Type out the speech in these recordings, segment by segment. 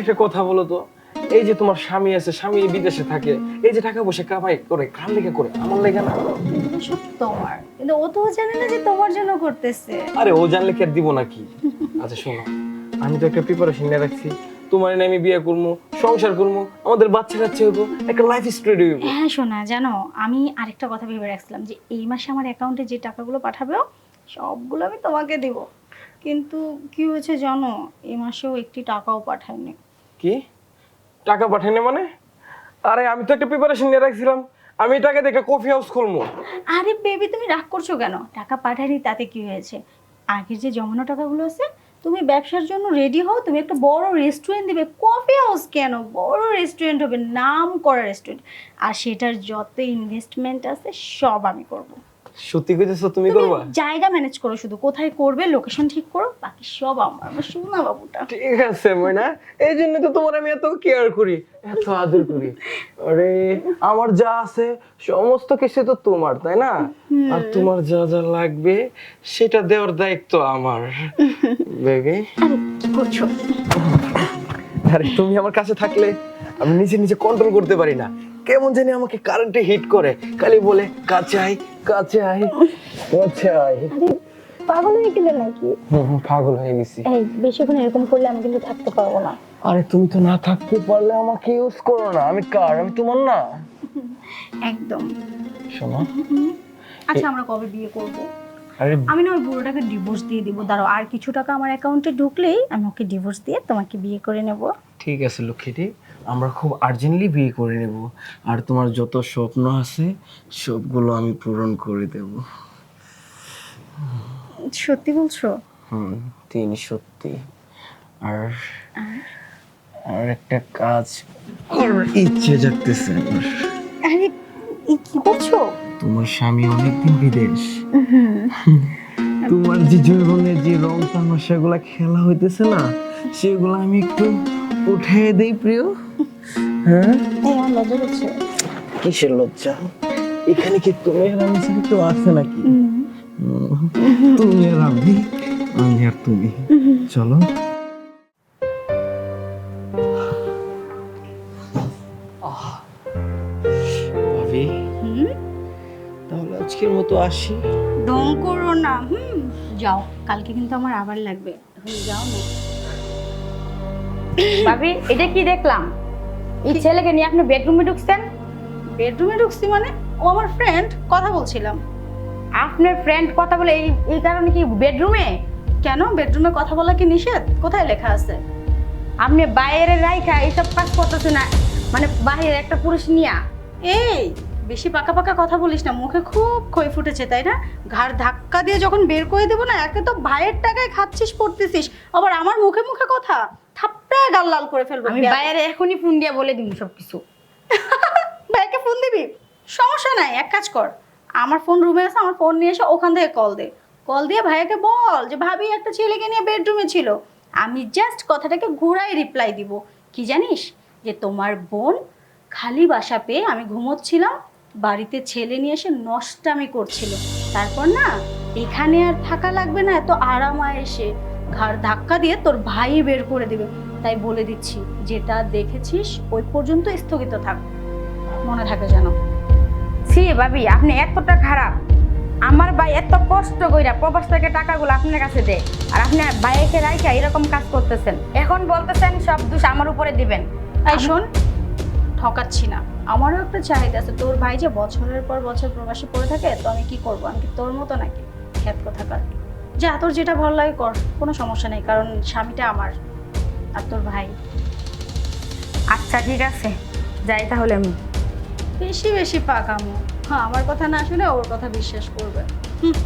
একটা কথা বলো তো। এই যে তোমার স্বামী আছে স্বামী বিদেশে থাকে এই যে টাকা পয়সা কামাই করে কার লেগে করে? আমার লেগে না। সব তোমার। কিন্তু ও তো জানে না যে তোমার জন্য করতেছে। আরে ও জানলে কি আর দিব নাকি? আচ্ছা শোনো। আমি তো একটা প্রিপারেশন নিয়ে রাখছি। তোমার এনে আমি বিয়ে করব সংসার করব আমাদের বাচ্চা কাচ্চা হইবো একটা লাইফ স্টাইল হইবো। হ্যাঁ শোনা জানো আমি আরেকটা কথা ভেবে রাখছিলাম যে এই মাসে আমার অ্যাকাউন্টে যে টাকাগুলো পাঠাবে সবগুলো আমি তোমাকে দিব। কিন্তু কি হয়েছে জানো এই মাসেও একটি টাকাও পাঠায়নি। কি? টাকা পাঠাইনি মানে? আরে, আমি তো একটা প্রিপারেশন নিয়ে রাখছিলাম। আমি টাকা একটা কফি হাউস খুলবো আরে বেবি তুমি রাগ করছ কেন? টাকা পাঠায়নি তাতে কি হয়েছে? আগের যে জমানো টাকাগুলো আছে, তুমি ব্যবসার জন্য রেডি হও, তুমি একটা বড় রেস্টুরেন্ট দিবে। কফি হাউস কেন? বড় রেস্টুরেন্ট হবে, নাম করা রেস্টুরেন্ট আর সেটার যত ইনভেস্টমেন্ট আছে, সব আমি করব। সত্যি কইতেছো তুমি করবা? জায়গা ম্যানেজ করো শুধু কোথায় করবে লোকেশন ঠিক করো বাকি সব আমার আমার সোনা বাবুটা। ঠিক আছে ময়না। এই জন্য তো তোমার আমি এত কেয়ার করি এত আদর করি। আরে আমার যা আছে সমস্ত কিছু তো তোমার তাই না? আর তোমার যা যা লাগবে সেটা দেওয়ার দায়িত্ব আমার। বেবি। কি করছ? আরে তুমি আমার কাছে থাকলে আমি নিজে নিজে কন্ট্রোল করতে পারি না। কেমন জানি আমাকে কারেন্টে হিট করে। খালি বলে কাচাই কাচাই কাচাই। পাগল হয়ে গেলে নাকি? হুম, হুম, পাগল হয়ে গেছি। এই বেশিক্ষণ এরকম করলে আমি কিন্তু থাকতে পারব না। আরে তুমি তো না থাকতে পারলে আমাকে ইউজ করো না। আমি কার? আমি তোমার না? একদম। শোনো। আচ্ছা আমরা কবে বিয়ে করব? আরে আমি না ওই বুড়োটাকে ডিভোর্স দিয়ে দিব। দাঁড়াও আর কিছু টাকা আমার অ্যাকাউন্টে ঢুকলেই আমি ওকে ডিভোর্স দিয়ে তোমাকে বিয়ে করে নেব। ঠিক আছে লক্ষ্মীটি। আমরা খুব আর্জেন্টলি বিয়ে করে নেব। আর তোমার যত স্বপ্ন আছে সবগুলো আমি পূরণ করে দেব। সত্যি বলছো? হুম তিন সত্যি। আর আর? একটা কাজ করার ইচ্ছে জাগতেছে আমার। আরে কি করছ তোমার স্বামী অনেকদিন বিদেশ। তোমার যে জীবনে যে রং তামাশাগুলা খেলা হইতেছে না সেগুলো আমি একটু উঠে দেই প্রিয়। হ্যাঁ? আমার লজ্জা হচ্ছে কিসের লজ্জা? এখানে কি তুমি আর আমি ছাড়া কেউ আছে নাকি? তুমি আর আমি আমি আর তুমি। চলো। ভাবি। তাহলে আজকের মতো আসি। ডং করো না হুম যাও। কালকে কিন্তু আমার আবার লাগবে। এখন যাও না। ভাবি এটা কি দেখলাম? এই ছেলেকে নিয়ে আপনি বেডরুমে ঢুকছেন? বেডরুমে ঢুকছি মানে? ও আমার ফ্রেন্ড কথা বলছিলাম। আপনার ফ্রেন্ড কথা বলে এই এই কারণে কি বেডরুমে কেন? বেডরুমে কথা বলা কি নিষেধ? কোথায় লেখা আছে? আপনি বাইরে রাইখা এইসব কাজ করতেছে না। মানে বাইরে একটা পুরুষ নিয়া। এই বেশি পাকা পাকা কথা বলিস না। মুখে খুব ক্ষয় ফুটেছে তাই না? ঘাড় ধাক্কা দিয়ে যখন বের করে দেবো না একে তো ভাইয়ের টাকায় খাচ্ছিস পড়তেছিস। আবার আমার মুখে মুখে কথা। গাল লাল করে ফেলব আমি বাইরে এখনই ফোন দিয়ে বলে দিব সব কিছু ভাইকে ফোন দিবি? সমস্যা নাই এক কাজ কর। আমার ফোন রুমে আছে আমার ফোন নিয়ে এসে ওখান থেকে কল দে। কল দিয়ে ভাইয়াকে বল যে ভাবি একটা ছেলেকে নিয়ে বেডরুমে ছিল। আমি জাস্ট কথাটাকে ঘুরাই রিপ্লাই দিব। কি জানিস? যে তোমার বোন খালি বাসা পেয়ে আমি ঘুমোচ্ছিলাম বাড়িতে ছেলে নিয়ে এসে নষ্টামি করছিল। তারপর না এখানে আর থাকা লাগবে না এত আরামায় এসে ঘাড় ধাক্কা দিয়ে তোর ভাই বের করে দিবে। তাই বলে দিচ্ছি যেটা দেখেছিস ওই পর্যন্ত স্থগিত থাক। মনে থাকে যেন। ছি ভাবি আপনি এতটা খারাপ। আমার ভাই এত কষ্ট কইরা প্রবাস থেকে টাকাগুলো আপনার কাছে দেয়। আর আপনি ভাইকে রাইখা এরকম কাজ করতেছেন। এখন বলতেছেন সব দোষ আমার উপরে দিবেন। তাই শোন ঠকাচ্ছি না। আমারও একটা চাহিদা আছে। তোর ভাই যে বছরের পর বছর প্রবাসী পড়ে থাকে তো আমি কি করব? আমি কি তোর মতো নাকি? খ্যাত কোথাকার। যা তোর যেটা ভালো লাগে কর কোনো সমস্যা নেই কারণ স্বামীটা আমার। আর তোর ভাই? আচ্ছা ঠিক আছে। যাই তাহলে আমি। বেশি বেশি পাকামো। হ্যাঁ আমার কথা না শুনে ওর কথা বিশ্বাস করবে। হুম।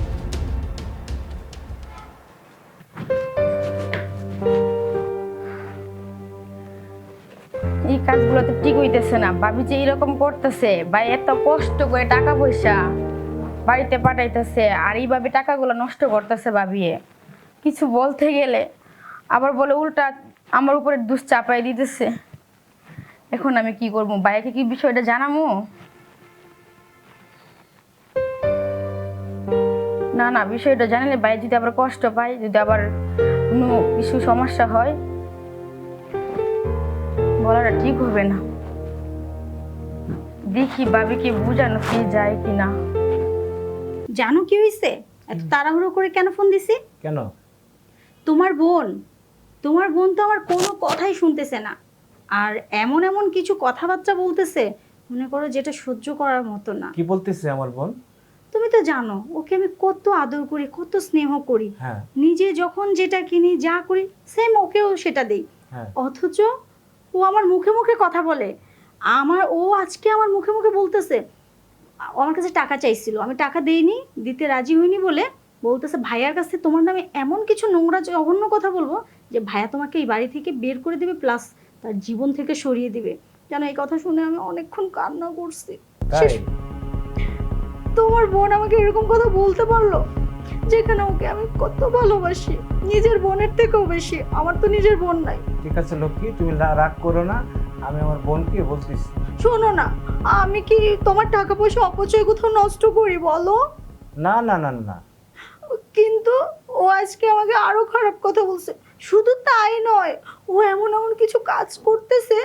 এই কাজগুলো তো ঠিক হইতেছে না। ভাবি যে এরকম করতেছে ভাই এত কষ্ট করে টাকা পয়সা বাড়িতে পাঠাইতেছে আর এইভাবে টাকাগুলো নষ্ট করতেছে ভাবিয়ে। কিছু বলতে গেলে আবার বলে উল্টা আমার উপরে দুষ চাপাই দিতেছে। এখন আমি কি করব? ভাইকে কি বিষয়টা জানামো না না বিষয়টা জানালে বাইরে যদি আবার কষ্ট পাই যদি আবার কোনো কিছু সমস্যা হয় বলাটা ঠিক হবে না। দেখি ভাবিকে বুঝানো কি যায় কি না। জানো কি হয়েছে এত তাড়াহুড়ো করে কেন ফোন দিছি? কেন? তোমার বোন তোমার বোন তো আমার কোনো কথাই শুনতেছে না। আর এমন এমন কিছু কথাবার্তা বলতেছে মনে করো যেটা সহ্য করার মতো না। কি বলতেছে আমার বোন? তুমি তো জানো ওকে আমি কত আদর করি কত স্নেহ করি। হ্যাঁ। নিজে যখন যেটা কিনি যা করি সেম ওকেও সেটা দেই। হ্যাঁ। অথচ ও আমার মুখে মুখে কথা বলে। আমার ও আজকে আমার মুখে মুখে বলতেছে আমার কাছে টাকা চাইছিল। আমি টাকা দেইনি দিতে রাজি হইনি বলে বলতেছে ভাইয়ার কাছে তোমার নামে এমন কিছু নোংরা জঘন্য কথা বলব যে ভাইয়া তোমাকে এই বাড়ি থেকে বের করে দিবে প্লাস তার জীবন থেকে সরিয়ে দিবে। জানো এই কথা শুনে আমি অনেকক্ষণ কান্না করছি। তোমার বোন আমাকে এরকম কথা বলতে পারল যেখানে ওকে আমি কত ভালোবাসি। নিজের বোনের থেকেও বেশি আমার তো নিজের বোন নাই। ঠিক আছে লক্ষ্মী তুমি রাগ করো না আমি আমার বোনকে বলতেছি। শোনো না আমি কি তোমার টাকা পয়সা অপচয় কোথাও নষ্ট করি বলো? না না না না। কিন্তু ও আজকে আমাকে আরও খারাপ কথা বলছে। শুধু তাই নয় ও এমন এমন কিছু কাজ করতেছে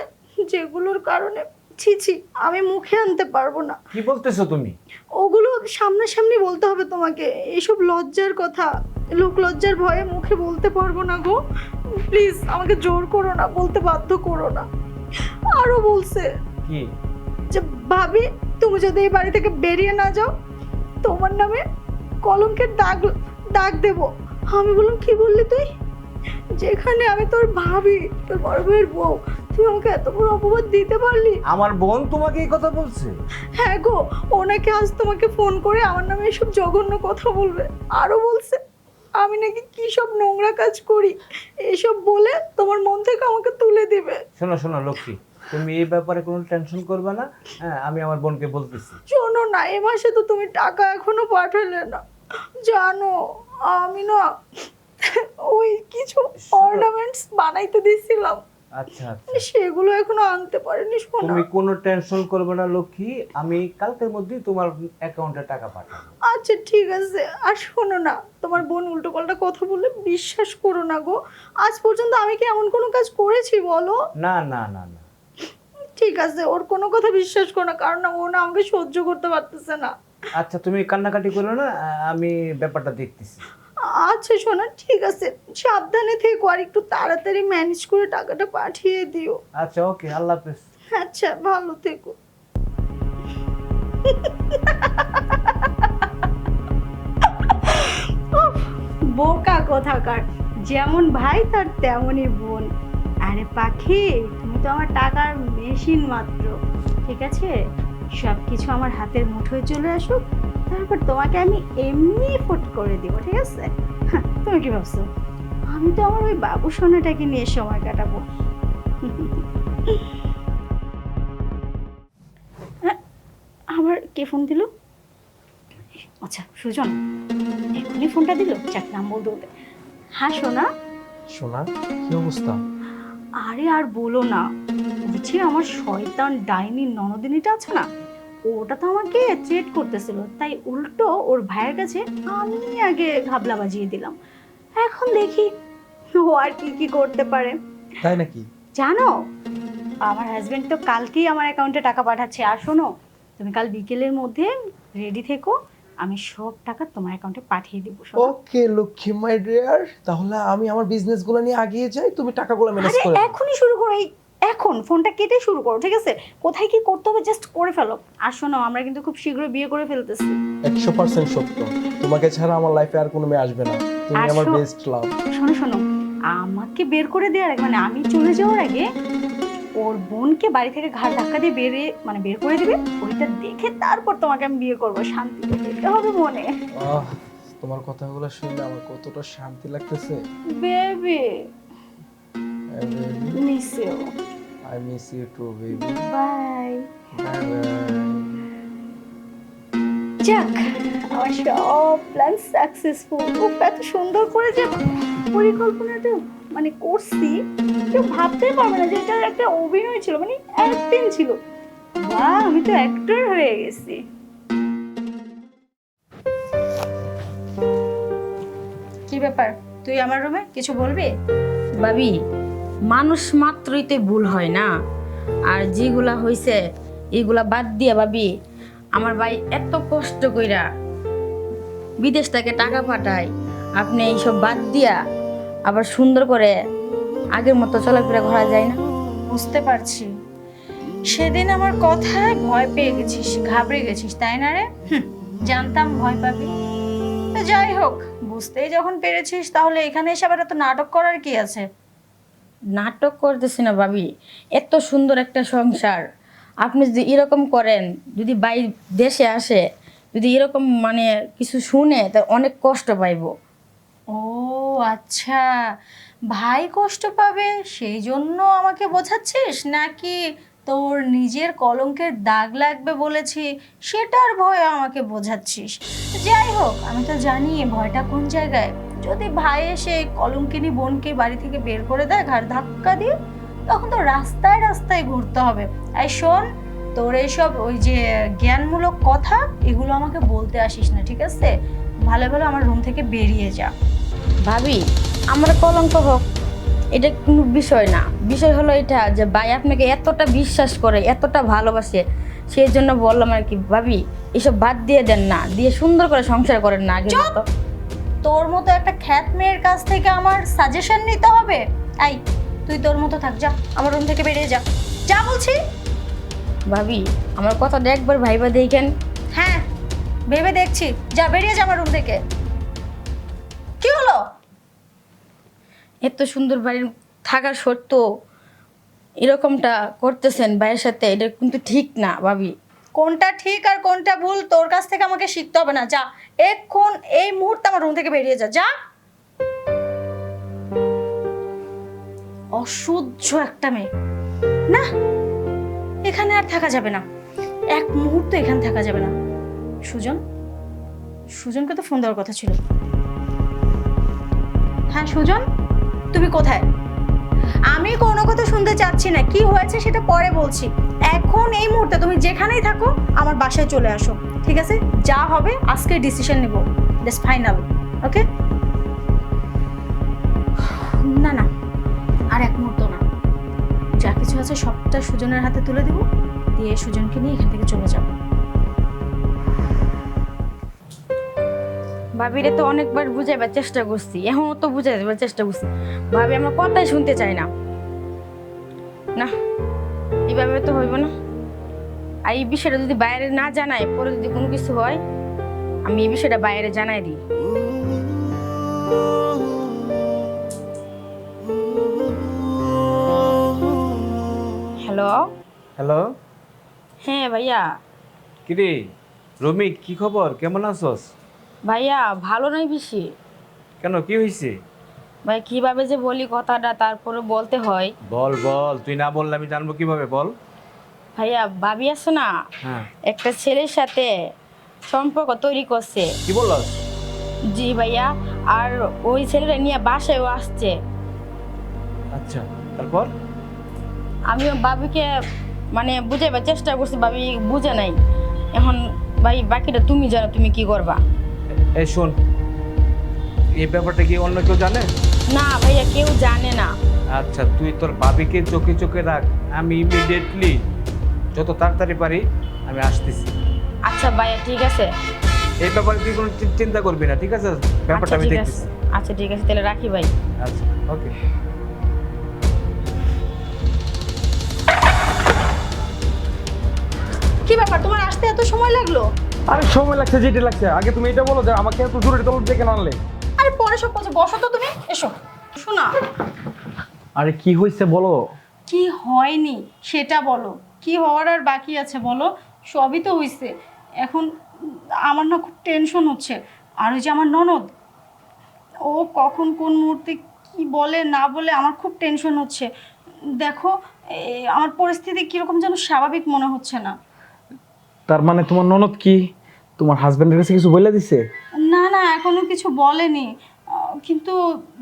যেগুলোর কারণে ছি ছি আমি মুখে আনতে পারব না। কি বলতেছো তুমি? ওগুলো সামনাসামনি বলতে হবে তোমাকে। এইসব লজ্জার কথা লোক লজ্জার ভয়ে মুখে বলতে পারব না গো। প্লিজ আমাকে জোর করো না বলতে বাধ্য করো না। আরও বলছে কি? যে ভাবি তুমি যদি এই বাড়ি থেকে বেরিয়ে না যাও তোমার নামে কলঙ্কের দাগ দাগ দেব। আমি বললাম কি বললি তুই? যেখানে আমি তোর ভাবি তোর বড় ভাইয়ের বউ। তুই আমাকে এত বড় অপবাদ দিতে পারলি? আমার বোন তোমাকে এই কথা বলছে? হ্যাঁ গো ওনাকে আজ তোমাকে ফোন করে আমার নামে এসব জঘন্য কথা বলবে। আরও বলছে আমি নাকি কি সব নোংরা কাজ করি? এসব বলে তোমার মন থেকে আমাকে তুলে দিবে। শোনো শোনো লক্ষ্মী তুমি এই ব্যাপারে কোনো টেনশন করবে না। হ্যাঁ আমি আমার বোনকে বলতেছি। শোনো না এ মাসে তো তুমি টাকা এখনও পাঠালে না। জানো আমি না ওই কিছু অর্নামেন্টস বানাইতে দিছিলাম আচ্ছা আচ্ছা। সেগুলো এখনও আনতে পারিনি শোনো। তুমি কোনো টেনশন করবে না লক্ষ্মী। আমি কালকের মধ্যেই তোমার অ্যাকাউন্টে টাকা পাঠাবো। আচ্ছা ঠিক আছে। আর শোনো না তোমার বোন উল্টো পাল্টা কথা বললে বিশ্বাস করো না গো। আজ পর্যন্ত আমি কি এমন কোনো কাজ করেছি বলো? না না না না। ঠিক আছে ওর কোনো কথা বিশ্বাস করো না কারণ ও না আমাকে সহ্য করতে পারতেছে না। আচ্ছা তুমি কান্নাকাটি করো না আমি ব্যাপারটা দেখতেছি। আচ্ছা শোনা ঠিক আছে। সাবধানে থেকো আর একটু তাড়াতাড়ি ম্যানেজ করে টাকাটা পাঠিয়ে দিও। আচ্ছা ওকে আল্লাহ হাফেজ। আচ্ছা ভালো থেকো। বোকা কোথাকার। যেমন ভাই তার তেমনই বোন। আরে পাখি তুমি তো আমার টাকার মেশিন মাত্র ঠিক আছে? সব কিছু আমার হাতের মুঠোয় চলে আসুক তারপর তোমাকে আমি এমনি ফুট করে দিব ঠিক আছে? হ্যাঁ, তুমি কি ভাবছ? আমি তো আমার ওই বাবু সোনাটাকে নিয়ে সময় কাটাবো। হ্যাঁ, আবার কে ফোন দিল? আচ্ছা সুজন এখনই ফোনটা দিল? যাক নাম বলতে বলতে। হ্যাঁ সোনা? সোনা কি অবস্থা? আরে আর বলো না বুঝছি আমার শয়তান ডাইনি ননদিনীটা আছে না ওটা তো আমাকে চেট করতেছিল তাই উল্টো ওর ভাইয়ের কাছে আমি আগে ঘাবলা বাজিয়ে দিলাম। এখন দেখি ও আর কি কি করতে পারে। তাই নাকি? জানো আমার হাজবেন্ড তো কালকেই আমার অ্যাকাউন্টে টাকা পাঠাচ্ছে আর শোনো তুমি কাল বিকেলের মধ্যে রেডি থেকো আমি সব টাকা তোমার অ্যাকাউন্টে পাঠিয়ে দিব। ওকে লক্ষ্মী মাই ডিয়ার তাহলে আমি আমার বিজনেসগুলো নিয়ে আগিয়ে যাই তুমি টাকাগুলো ম্যানেজ আরে করে এখনই শুরু করো এই এখন ফোনটা কেটে শুরু করো ঠিক আছে? কোথায় কি করতে হবে জাস্ট করে ফেলো। আর শোনো আমরা কিন্তু খুব শীঘ্রই বিয়ে করে ফেলতেছি। একশো পার্সেন্ট সত্য। তোমাকে ছাড়া আমার লাইফে আর কোনো মেয়ে আসবে না। তুমি আমার বেস্ট লাভ শোনো শোনো আমাকে বের করে দেওয়ার মানে আমি চলে যাওয়ার আগে ওর বোনকে বাড়ি থেকে ঘাড় ধাক্কা দিয়ে বেরিয়ে মানে বের করে দিবে ওইটা দেখে তারপর তোমাকে আমি বিয়ে করব শান্তি হবে মনে। আহ তোমার কথাগুলো শুনলে আমার কতটা শান্তি লাগতেছে। Baby. Miss you I miss you too baby bye যাক আমার সব প্ল্যান সাকসেসফুল খুব এত সুন্দর করে যে পরিকল্পনাটা মানে করছি, কেউ ভাবতেই পারবে না যে এটার একটা অভিনয় ছিল মানে অ্যাক্টিং ছিল। বা আমি তো অ্যাক্টর হয়ে গেছি। কি ব্যাপার? তুই আমার রুমে কিছু বলবি? ভাবি, মানুষ মাত্রই তো ভুল হয় না। আর যেগুলা হইছে, এগুলা বাদ দিয়া ভাবি, আমার ভাই এত কষ্ট কইরা বিদেশ থেকে টাকা পাঠায়, আপনি এইসব বাদ দিয়া আবার সুন্দর করে আগের মতো চলাফেরা করা যায় না। বুঝতে পারছি। সেদিন আমার কথায় ভয় পেয়ে গেছিস ঘাবড়ে গেছিস তাই না রে? জানতাম ভয় পাবি। যাই হোক বুঝতেই যখন পেরেছিস তাহলে এখানে এসে আবার এত নাটক করার কি আছে? নাটক করতেছি না ভাবি এত সুন্দর একটা সংসার। আপনি যদি এরকম করেন যদি বাই দেশে আসে যদি এরকম মানে কিছু শুনে তা অনেক কষ্ট পাইবো। ও আচ্ছা। ভাই কষ্ট পাবে সেই জন্য আমাকে বোঝাচ্ছিস? নাকি তোর নিজের কলঙ্কের দাগ লাগবে বলেছি, সেটার ভয় আমাকে বোঝাচ্ছিস? যাই হোক, আমি তো জানি ভয়টা কোন জায়গায়। যদি ভাই এসে কলঙ্কিনী বোনকে বাড়ি থেকে বের করে দেয়, ঘাড় ধাক্কা দিয়ে, তখন তো রাস্তায় রাস্তায় ঘুরতে হবে। এই শোন, তোর এইসব ওই যে জ্ঞানমূলক কথা, এগুলো আমাকে বলতে আসিস না, ঠিক আছে? ভালো ভালো আমার রুম থেকে বেরিয়ে যা। ভাবি আমার কলঙ্ক হোক এটা কোনো বিষয় না। বিষয় হলো এটা যে ভাই আপনাকে এতটা বিশ্বাস করে এতটা ভালোবাসে সেই জন্য বললাম আর কি ভাবি এসব বাদ দিয়ে দেন না দিয়ে সুন্দর করে সংসার করেন না আগে মতো। তোর মতো একটা খ্যাত মেয়ের কাছ থেকে আমার সাজেশন নিতে হবে? আই তুই তোর মতো থাক যা আমার রুম থেকে বেরিয়ে যা। যা বলছি। ভাবি আমার কথাটা একবার ভাইবা দেখেন। হ্যাঁ ভেবে দেখছি। যা বেরিয়ে যা আমার রুম থেকে। কি হলো? এত সুন্দর বাড়ির থাকার সত্ত্বেও এরকমটা করতেছেন ভাইয়ের সাথে এটা কিন্তু ঠিক না ভাবি। কোনটা ঠিক আর কোনটা ভুল তোর কাছ থেকে আমাকে শিখতে হবে না যা। এক্ষুন এই মুহূর্তে আমার রুম থেকে বেরিয়ে যা যা। অসহ্য একটা মেয়ে। না এখানে আর থাকা যাবে না। এক মুহূর্ত এখানে থাকা যাবে না। সুজন সুজনকে তো ফোন দেওয়ার কথা ছিল। হ্যাঁ সুজন? তুমি কোথায়? আমি কোনো কথা শুনতে চাচ্ছি না। কি হয়েছে সেটা পরে বলছি। এখন এই মুহূর্তে তুমি যেখানেই থাকো, আমার বাসায় চলে আসো। ঠিক আছে? যা হবে, আজকে ডিসিশন নিব। দিস ফাইনাল ওকে না না, আর এক মুহূর্ত না। যা কিছু আছে সবটা সুজনের হাতে তুলে দিব। দিয়ে সুজনকে নিয়ে এখান থেকে চলে যাব। ভাবিরে তো অনেকবার বুঝাইবার চেষ্টা করছি এখনও তো বুঝাইবার চেষ্টা করছি। ভাবি আমার কথাই শুনতে চাই না। না এইভাবে তো হইব না। আর এই বিষয়টা যদি বাইরে না জানাই পরে যদি কোনো কিছু হয় আমি এই বিষয়টা বাইরে জানাই দিই। হ্যালো? হ্যালো? হ্যাঁ ভাইয়া। কিরে রমি কি খবর? কেমন আছস? ভাইয়া ভালো নয় বেশি কেন কি হয়েছে ভাই কীভাবে যে বলি কথাটা তারপরে বলতে হয়। বল বল তুই না বললে আমি জানব কীভাবে বল। ভাইয়া ভাবি আছে না? হ্যাঁ। একটা ছেলের সাথে সম্পর্ক তৈরি করছে। কি বললাস? জি ভাইয়া আর ওই ছেলেটা নিয়ে বাসায়ও আসছে। আচ্ছা তারপর? আমিও বাবিকে মানে বুঝাইবার চেষ্টা করছি বাবি বুঝে নাই। এখন ভাই বাকিটা তুমি জানো তুমি কি করবা। এই শোন এই ব্যাপারটা কি অন্য কেউ জানে? না ভাইয়া কেউ জানে না। আচ্ছা তুই তোর ভাবিকে চোখে চোখে রাখ আমি ইমিডিয়েটলি যত তাড়াতাড়ি পারি আমি আসতেছি। আচ্ছা ভাইয়া ঠিক আছে। এই ব্যাপারে তুই কোনো চিন্তা করবি না ঠিক আছে? ব্যাপারটা আচ্ছা আমি ঠিক আছে। দেখতেছি আচ্ছা ঠিক আছে তাহলে রাখি ভাই। আচ্ছা ওকে। কি ব্যাপার তোমার আসতে এত সময় লাগল? আরে সময় লাগছে যেটা লাগছে। আগে তুমি এটা বলো যে আমাকে এত জোরে তলব ডেকে আনলে। আরে পরে সব কথা বসো তো তুমি এসো। শোনা। আরে কি হয়েছে বলো? কি হয়নি সেটা বলো। কি হওয়ার আর বাকি আছে বলো? সবই তো হইছে। এখন আমার না খুব টেনশন হচ্ছে। আর ওই যে আমার ননদ ও কখন কোন মুহূর্তে কি বলে না বলে আমার খুব টেনশন হচ্ছে। দেখো আমার পরিস্থিতি কীরকম যেন স্বাভাবিক মনে হচ্ছে না। তার মানে তোমার ননদ কি? তোমার হাজবেন্ডের কাছে কিছু বলে দিছে? না না এখনও কিছু বলেনি। কিন্তু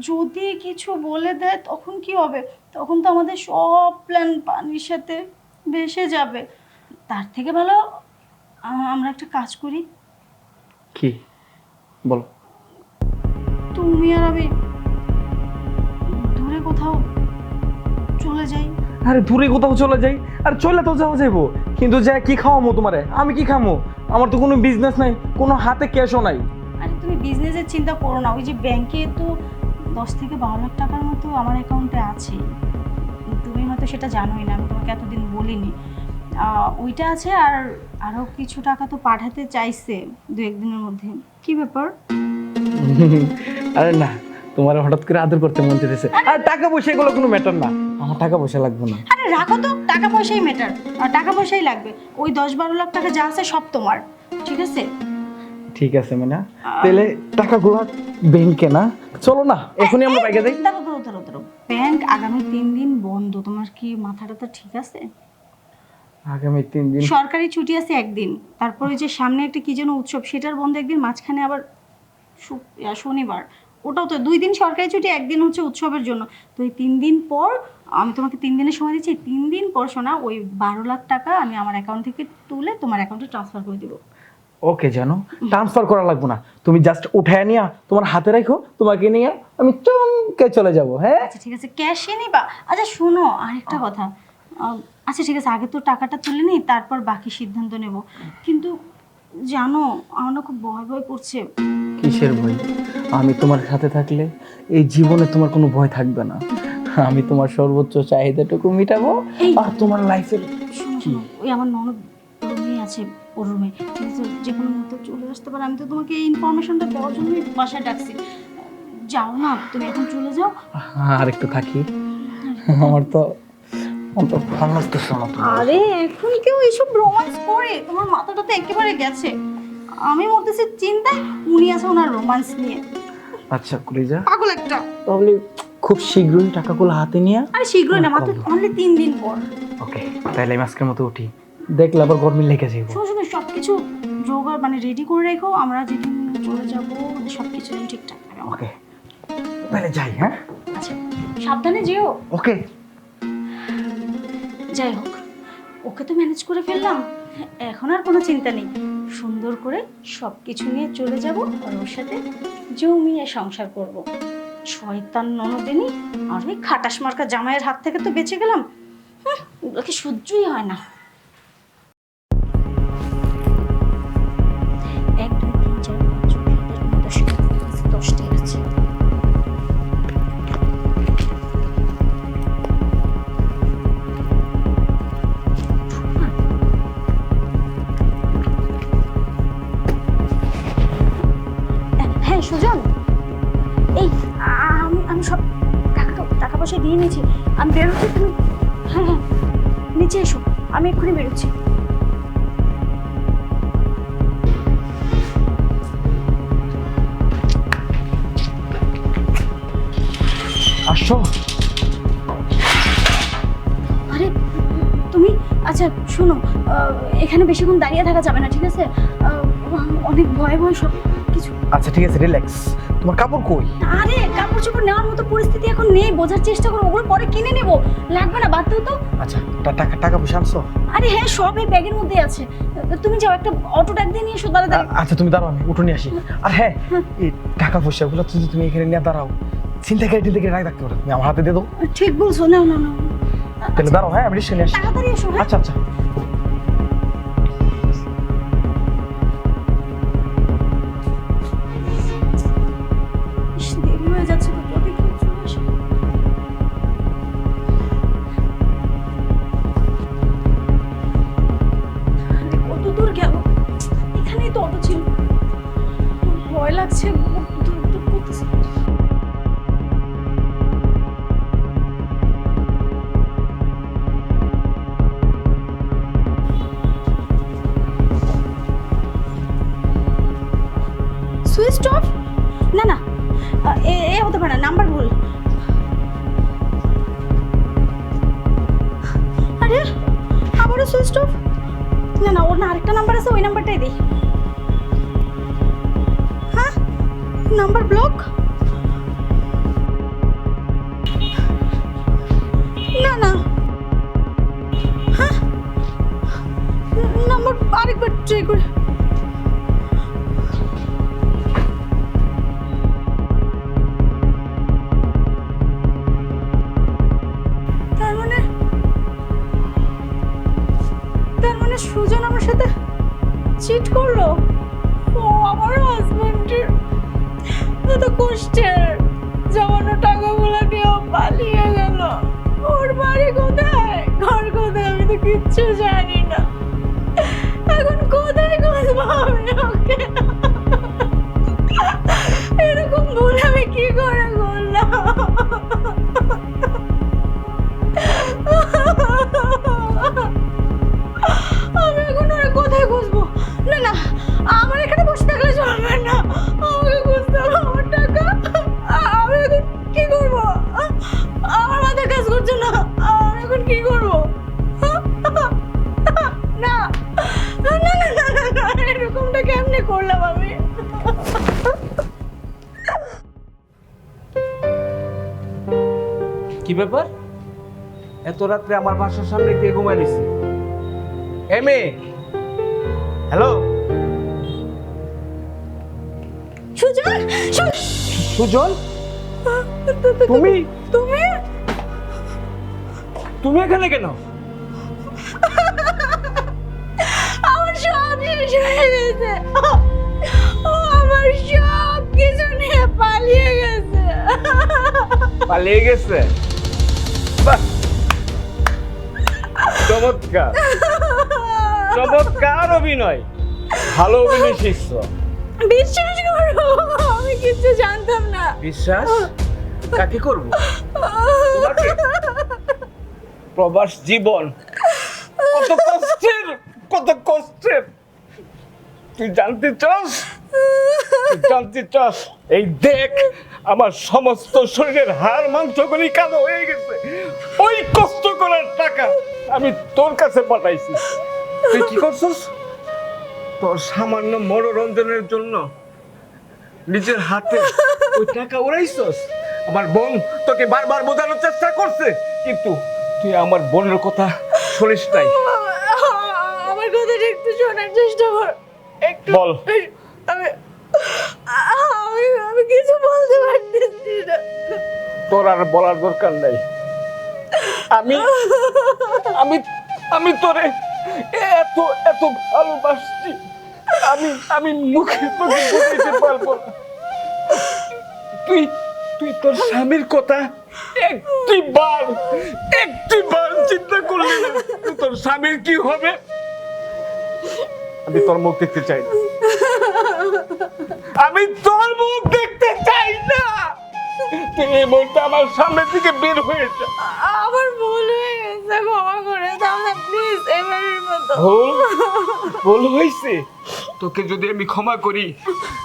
যদি কিছু বলে দেয় তখন কি হবে? তখন তো আমাদের সব প্ল্যান পানির সাথে ভেসে যাবে। তার থেকে ভালো আমরা একটা কাজ করি। কি? বলো। তুমি আর আমি দূরে কোথাও চলে যাই। আরে দূরে কোথাও চলে যাই? আর চলে তো যাওয়া যাইবো। কিন্তু যা কি খাওয়ামো তোমারে? আমি কি খামো? আমার তো কোনো বিজনেস নাই কোনো হাতে ক্যাশও নাই। আরে তুমি বিজনেসের চিন্তা করো না ওই যে ব্যাংকে তো দশ থেকে বারো লাখ টাকার মতো আমার অ্যাকাউন্টে আছে। তুমি হয়তো সেটা জানোই না আমি তোমাকে এতদিন বলিনি। আহ, ওইটা আছে আর আরও কিছু টাকা তো পাঠাতে চাইছে দু একদিনের মধ্যে। কি ব্যাপার? আরে না তোমার হঠাৎ করে আদর করতে মন চেয়েছে আর টাকা পয়সা এগুলো কোনো ম্যাটার না। আমার টাকা পয়সা লাগবে না। আরে রাখো তো টাকা পয়সাই আর টাকা পয়সাই লাগবে। ওই দশ বারো লাখ টাকা যা আছে সব তোমার ঠিক আছে? ঠিক আছে মিনা। তাহলে টাকাগুলো ব্যাংকে না। চলো না এখনই আমরা যাই। দাঁড়ো দাঁড়ো দাঁড়ো ব্যাংক আগামী তিন দিন বন্ধ। তোমার কি মাথাটা তো ঠিক আছে? আগামী তিন দিন। সরকারি ছুটি আছে একদিন। তারপরে যে সামনে একটা কি যেন উৎসব সেটার বন্ধ একদিন। মাঝখানে আবার শনিবার। ওটাও তো দুই দিন সরকারি ছুটি একদিন হচ্ছে উৎসবের জন্য। তো এই তিন দিন পর আমি তোমাকে তিন দিনের সময় দিচ্ছি তিন দিন পর শোনা ওই বারো লাখ টাকা আমি আমার অ্যাকাউন্ট থেকে তুলে তোমার অ্যাকাউন্টে ট্রান্সফার করে দিব। ওকে জানো ট্রান্সফার করা লাগবে না। তুমি জাস্ট উঠায় নিয়া তোমার হাতে রাখো তোমাকে নিয়ে আমি চমকে চলে যাব হ্যাঁ? আচ্ছা ঠিক আছে ক্যাশে নিবা। আচ্ছা শোনো আরেকটা কথা। আচ্ছা ঠিক আছে আগে তো টাকাটা তুলে নিই তারপর বাকি সিদ্ধান্ত নেব। কিন্তু জানো আমার না খুব ভয় ভয় করছে। কিসের ভয়? আমি তোমার সাথে থাকলে এই জীবনে তোমার কোনো ভয় থাকবে না। আমি তোমার সর্বোচ্চ চাহিদাটুকু মিটাবো আর তোমার লাইফের ওই আমার ননদ রুমে আছে ওর রুমে। যে কোনো মুহূর্তে চলে আসতে পারে। আমি তো তোমাকে এই ইনফরমেশনটা দেওয়ার জন্যই বাসায় ডাকছি। যাও না তুমি এখন চলে যাও। আর একটু থাকি। আমার তো আমার তো ভালো লাগতেছে না তোমার। আরে এখন কেউ এইসব রোমান্স করে? তোমার মাথাটা তো একেবারে গেছে। আমি মরতেছি চিন্তায় উনি আছে ওনার রোমান্স নিয়ে। আচ্ছা কুরিজা পাগল একটা। তাহলে খুব শীঘ্রই টাকাগুলো হাতে নিয়ে আরে শীঘ্রই না মাত্র অনলি তিন দিন পর। ওকে তাহলে আমি আজকের মতো উঠি। দেখলে আবার গরমি লেগে যাইব শোনো শোনো সব কিছু জোগাড় মানে রেডি করে রেখো। আমরা যেদিন চলে যাব সব কিছু ঠিকঠাক ওকে তাহলে যাই হ্যাঁ? আচ্ছা সাবধানে যেও। ওকে। যাই হোক, ওকে তো ম্যানেজ করে ফেললাম। এখন আর কোনো চিন্তা নেই। সুন্দর করে সব কিছু নিয়ে চলে যাব আর ওর সাথে জমিয়ে সংসার করব। শয়তান ননদিনী, আর ওই খাটাস মার্কা জামাইয়ের হাত থেকে তো বেঁচে গেলাম। ওকে সহ্যই হয় না। আচ্ছা শোনো এখানে বেশিক্ষণ দাঁড়িয়ে থাকা যাবে না ঠিক আছে? অনেক ভয় ভয় সব কিছু। আচ্ছা ঠিক আছে রিল্যাক্স তোমার কাপড় কই? আরে কাপড় চোপড় নেওয়ার মতো পরিস্থিতি এখন নেই বোঝার চেষ্টা করো ওগুলো পরে কিনে নেব। লাগবে না বাদ দাও তো। আচ্ছা টাকা টাকা পয়সা আনছো? আরে হ্যাঁ সব এই ব্যাগের মধ্যে আছে। তুমি যাও একটা অটো ডাক দিয়ে নিয়ে এসো দাঁড়া আচ্ছা তুমি দাঁড়াও আমি উঠে নিয়ে আসি। আর হ্যাঁ এই টাকা পয়সা গুলো যদি তুমি এখানে নিয়ে দাঁড়াও। চিন্তা করে টিন্তা করে রাখতে পারো আমার হাতে দিয়ে দাও ঠিক বলছো না না না তাহলে দাঁড়াও হ্যাঁ আমি রিক্সা নিয়ে আসি তাড়াতাড়ি এসো হ্যাঁ। আচ্ছা আচ্ছা। ব্যাপার? এত রাত্রে আমার বাসার সামনে কে ঘুমাই নিছে এ মেয়ে! হ্যালো সুজন! সুজন? তুমি? তুমি? তুমি এখানে কেন? আমার সব শেষ হয়ে গেছে। ও আমার সব কিছু নিয়ে পালিয়ে গেছে। পালিয়ে গেছে? বাহ। চমৎকার। চমৎকার অভিনয়। ভালো অভিনয় শিখছ। বিশ্বাস করো আমি কিছু জানতাম না। বিশ্বাস? কাকে করব? তোমাকে? প্রবাস জীবন। কত কষ্টের কত কষ্টের। তুই জানতে চাস? জানতে চাস এই দেখ আমার সমস্ত শরীরের হাড় মাংসগুলি কালো হয়ে গেছে। ওই কষ্ট করার টাকা আমি তোর কাছে পাঠাইছি। তুই কি করছিস? তোর সামান্য মনোরঞ্জনের জন্য নিজের হাতে ওই টাকা উড়াইছস। আমার বোন তোকে বারবার বোঝানোর চেষ্টা করছে কিন্তু তুই আমার বোনের কথা শুনিস নাই। আমার কথাটা একটু শোনার চেষ্টা কর। একটু বল। আমি কিছু বলতে পারতেছি না। তোর আর বলার দরকার নাই। আমি আমি আমি তোরে এত এত ভালোবাসছি। আমি আমি মুখে তোকে বোঝাইতে পারব তুই তুই তোর স্বামীর কথা একটি বার একটি বার চিন্তা করলি না। তোর স্বামীর কি হবে? আমি তোর মুখ দেখতে চাই না। আমি তোর মুখ দেখতে চাই না। তুই এই মুহূর্তে আমার সামনে থেকে বের হয়ে যা। আমার ভুল হয়ে গেছে ক্ষমা করে দাও না প্লিজ এবারের মতো। ভুল? ভুল হয়েছে? তোকে যদি আমি ক্ষমা করি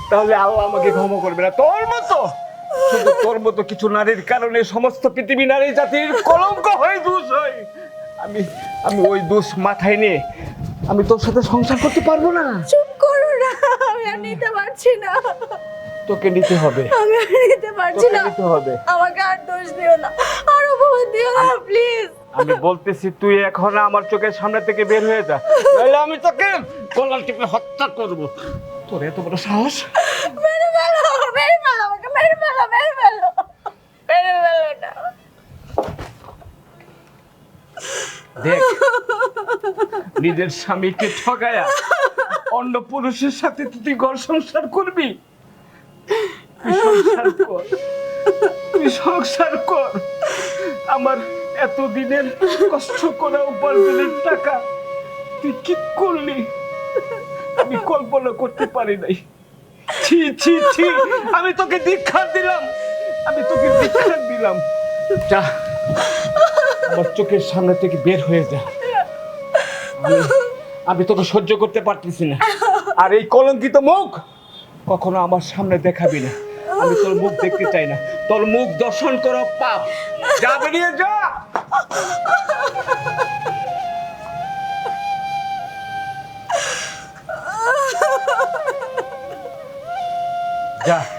তাহলে আল্লাহ আমাকে ক্ষমা করবে না। তোর মতো? শুধু তোর মতো কিছু নারীর কারণে সমস্ত পৃথিবী নারী জাতির কলঙ্ক হয়ে দোষ হয়। আমি আমি ওই দোষ মাথায় নিয়ে আমি তোর সাথে সংসার করতে পারব না। চুপ করো না আমি আর নিতে পারছি না। তোকে নিতে হবে। আমি আর নিতে পারছি না। নিতে হবে। আমাকে আর দোষ দিও না। আর অপমান দিও না প্লিজ। আমি বলতেছি তুই এখন আমার চোখের সামনে থেকে বের হয়ে যা। নাহলে আমি তোকে গলার টিপে হত্যা করব। তোর এত বড় সাহস? মেরে ফেলো মেরে ফেলো আমাকে মেরে ফেলো মেরে ফেলো মেরে ফেলো না। দেখ, নিজের স্বামীকে ঠকায়া অন্য পুরুষের সাথে তুই ঘর সংসার করবি। সংসার কর। তুই সংসার কর। আমার এতদিনের কষ্ট করা উপার্জনের টাকা তুই কি করলি। আমি কল্পনা করতে পারি নাই। ছি ছি ছি, আমি তোকে দীক্ষা দিলাম। আমি তোকে দীক্ষা দিলাম। যা। আমার চোখের সামনে থেকে বের হয়ে যা। আমি- তোকে সহ্য করতে পারতেছি না। আর এই কলঙ্কিত মুখ কখনো আমার সামনে দেখাবি না। আমি তোর মুখ দেখতে চাই না। তোর মুখ দর্শন করো, পাপ। যা বেরিয়ে যা। যা।